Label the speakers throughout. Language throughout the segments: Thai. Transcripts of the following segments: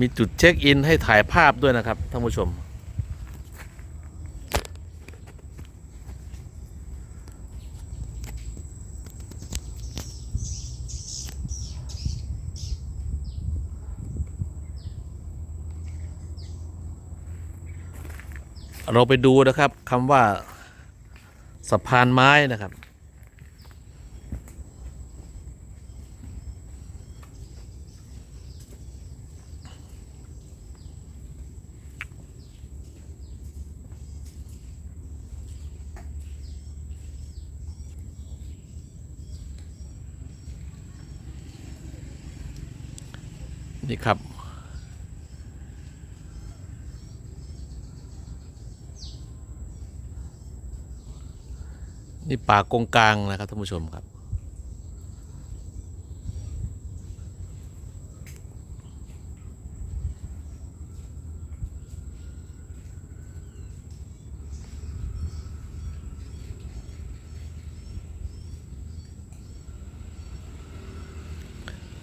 Speaker 1: มีจุดเช็คอินให้ถ่ายภาพด้วยนะครับท่านผู้ชม เราไปดูนะครับคำว่าสะพานไม้นะครับ นี่ครับ นี่ป่ากงกลางนะครับท่านผู้ชมครับ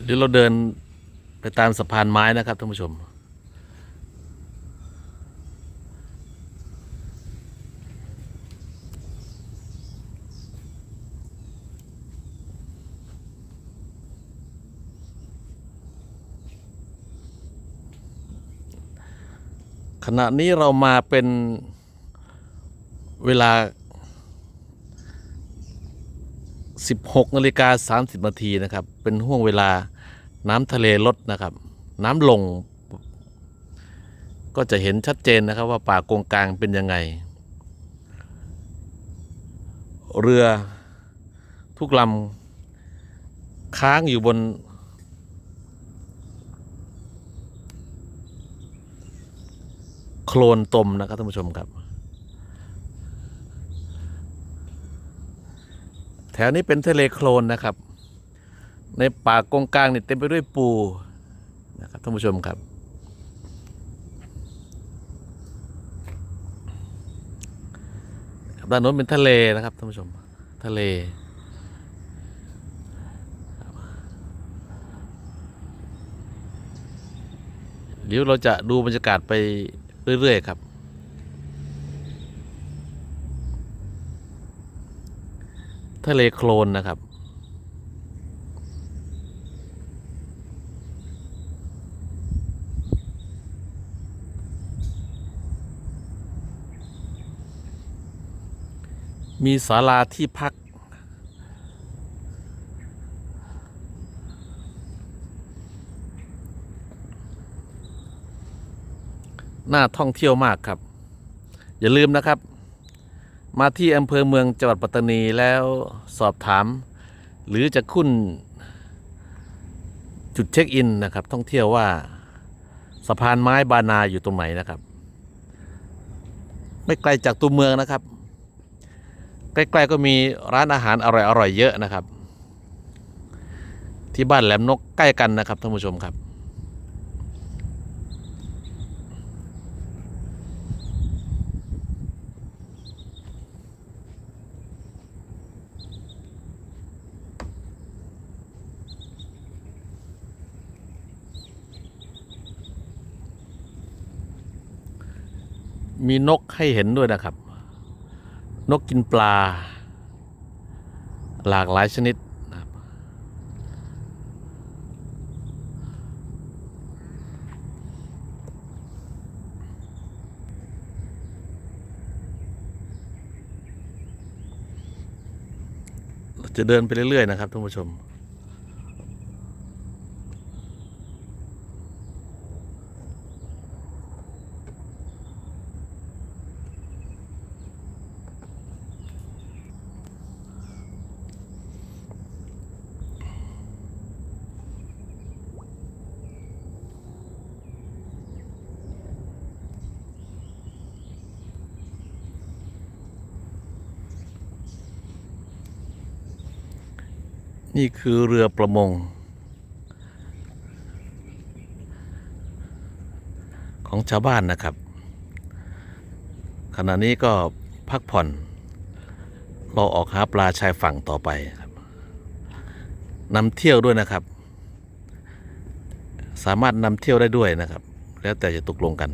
Speaker 1: เดี๋ยวเราเดิน ไปตามสะพานไม้นะครับท่านผู้ชม ขณะนี้เรามาเป็นเวลา 16นาฬิกา30นาทีนะครับ เป็นห่วงเวลา น้ำทะเลลดนะครับ น้ำลง ก็จะเห็นชัดเจนนะครับว่าป่ากงกลางเป็นยังไง เรือทุกลำค้างอยู่บน โคลนตมนะครับท่านผู้ชมครับ แถวนี้เป็นทะเลโคลนนะครับ ในป่ากงกลางเนี่ยเต็มไปด้วยปูนะครับท่านผู้ชมครับ ด้านโน้นเป็นทะเลนะครับท่านผู้ชมทะเลเดี๋ยวเราจะดูบรรยากาศไปเรื่อย ๆ ครับ ทะเลโคลนนะครับ มีศาลาที่พัก น่าท่องเที่ยวมากครับ อย่าลืมนะครับ มาที่อำเภอเมืองจังหวัดปัตตานีแล้วสอบถาม หรือจะคุ้นจุดเช็คอินนะครับ ท่องเที่ยวว่าสะพานไม้บานาอยู่ตรงไหนนะครับ ไม่ไกลจากตัวเมืองนะครับ ใกล้ๆก็มีร้านอาหารอร่อยๆเยอะนะครับ ที่บ้านแหลมนกใกล้กันนะครับท่านผู้ชมครับ มีนกให้เห็นด้วยนะครับ นกกินปลา หลากหลายชนิดนะครับเราจะเดินไปเรื่อย ๆ นะครับท่านผู้ชม นี่คือเรือประมง ของชาวบ้านนะครับ ขณะนี้ก็พักผ่อนรอออกหาปลาชายฝั่งต่อไปครับนำเที่ยวด้วยนะครับ สามารถนำเที่ยวได้ด้วยนะครับ แล้วแต่จะตกลงกัน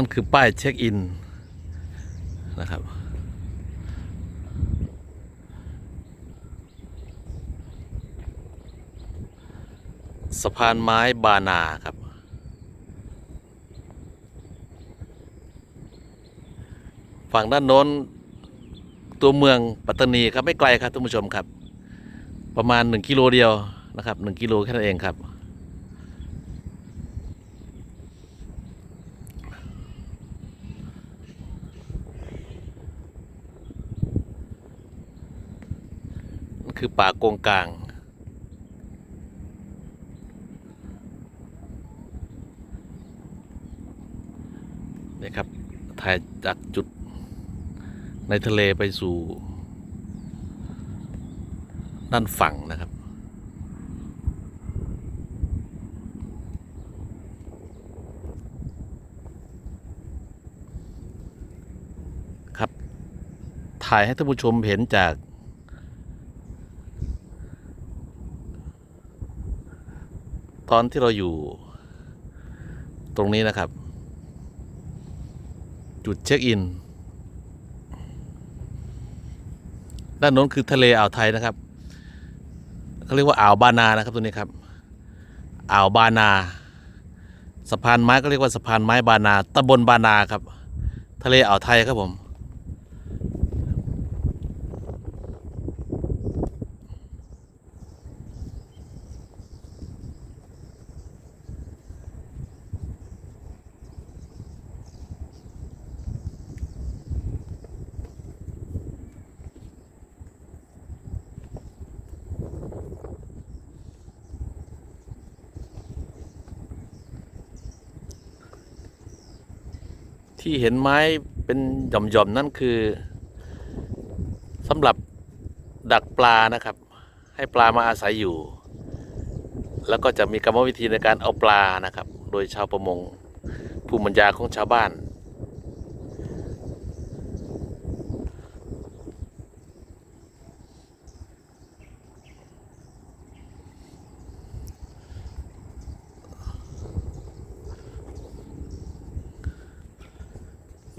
Speaker 1: นั่นคือป้ายเช็คอินนะครับ สะพานไม้บานาครับ ฝั่งด้านโน้นตัวเมืองปัตตานีครับไม่ไกลครับท่านผู้ชมครับ ประมาณ 1 กิโลเดียวนะครับ 1 กิโลแค่นั้นเองครับ นั่น คือป่าโกงกลาง นี่ครับ ถ่ายจากจุดในทะเลไปสู่ ด้านฝั่งนะครับครับถ่ายให้ท่านผู้ชมเห็นจาก ตอนที่เราอยู่ตรงนี้นะครับ จุดเช็คอิน ด้านโน้นคือทะเลอ่าวไทยนะครับเขาเรียกว่าอ่าวบานานะครับตัวนี้ครับอ่าวบานาสะพานไม้ก็เรียกว่าสะพานไม้บานาตำบลบานาครับ ทะเลอ่าวไทยครับผม ที่เห็นไม้เป็นหย่อมๆนั่นคือสำหรับดักปลานะครับ ให้ปลามาอาศัยอยู่ แล้วก็จะมีกรรมวิธีในการเอาปลานะครับ โดยชาวประมงภูมิปัญญาของชาวบ้าน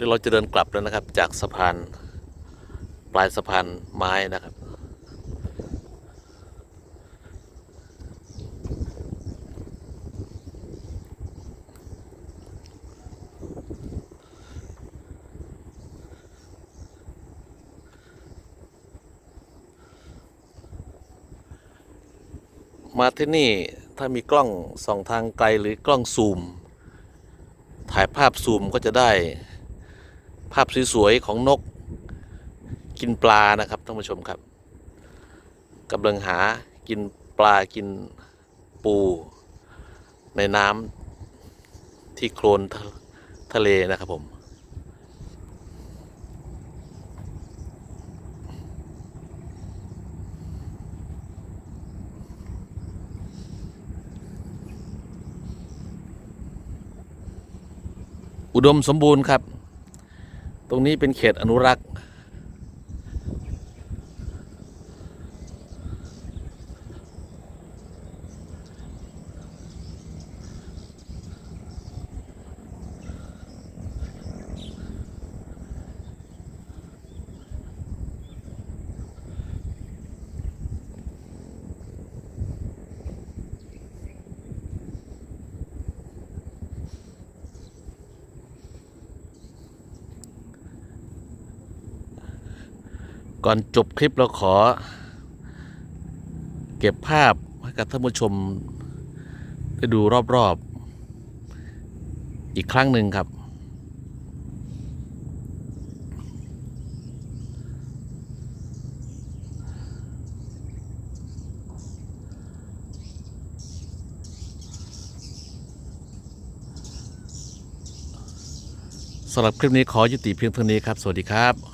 Speaker 1: เดี๋ยวเราจะเดินกลับแล้วนะครับ จากสะพานปลายสะพานไม้นะครับ มาที่นี่ถ้ามีกล้องส่องทางไกลหรือกล้องซูม ถ่ายภาพซูมก็จะได้ ภาพสวยๆของนกกินปลานะครับท่านผู้ชมครับกำลังหากินปลากินปูในน้ำที่โคลนทะทะเลนะครับผม อุดมสมบูรณ์ครับ รงนี้เป็นเขตอนุรักษ์ ก่อนจบคลิปเราขอ เก็บภาพให้กับท่านผู้ชมได้ดูรอบๆ อีกครั้งหนึ่งครับ สำหรับคลิปนี้ขอยุติเพียงเท่านี้ครับ สวัสดีครับ